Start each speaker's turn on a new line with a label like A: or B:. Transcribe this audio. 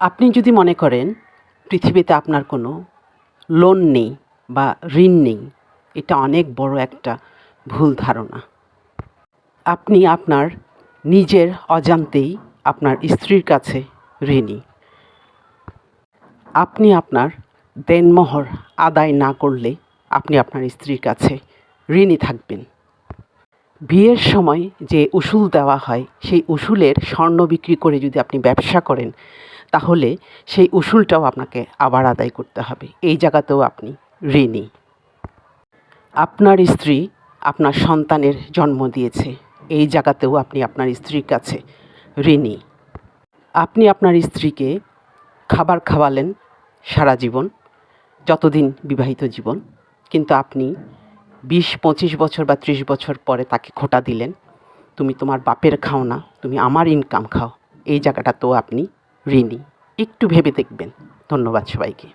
A: আপনি যদি মনে করেন পৃথিবীতে আপনার কোনো লোন নেই বা ঋণ নেই, এটা অনেক বড় একটা ভুল ধারণা। আপনি আপনার নিজের অজান্তেই আপনার স্ত্রীর কাছে ঋণী। আপনি আপনার দেনমোহর আদায় না করলে আপনি আপনার স্ত্রীর কাছে ঋণী থাকবেন। বিয়ের সময় যে উসুল দেওয়া হয়, সেই উসুলের স্বর্ণ বিক্রি করে যদি আপনি ব্যবসা করেন তাহলে সেই উসুলটাও আপনাকে আবার আদায় করতে হবে। এই জায়গাতেও আপনি ঋণী। আপনার স্ত্রী আপনার সন্তানের জন্ম দিয়েছে। এই জায়গাতেও আপনি আপনার স্ত্রীর কাছে ঋণী। আপনি আপনার স্ত্রীকে খাবার খাওয়ালেন সারা জীবন, যতদিন বিবাহিত জীবন, কিন্তু আপনি বিশ, পঁচিশ বছর বা ত্রিশ বছর পরে তাকে খোটা দিলেন, তুমি তোমার বাপের খাও না, তুমি আমার ইনকাম খাও। এই জায়গাটাতেও আপনি ঋণী একটু ভেবে দেখবেন। ধন্যবাদ সবাইকে।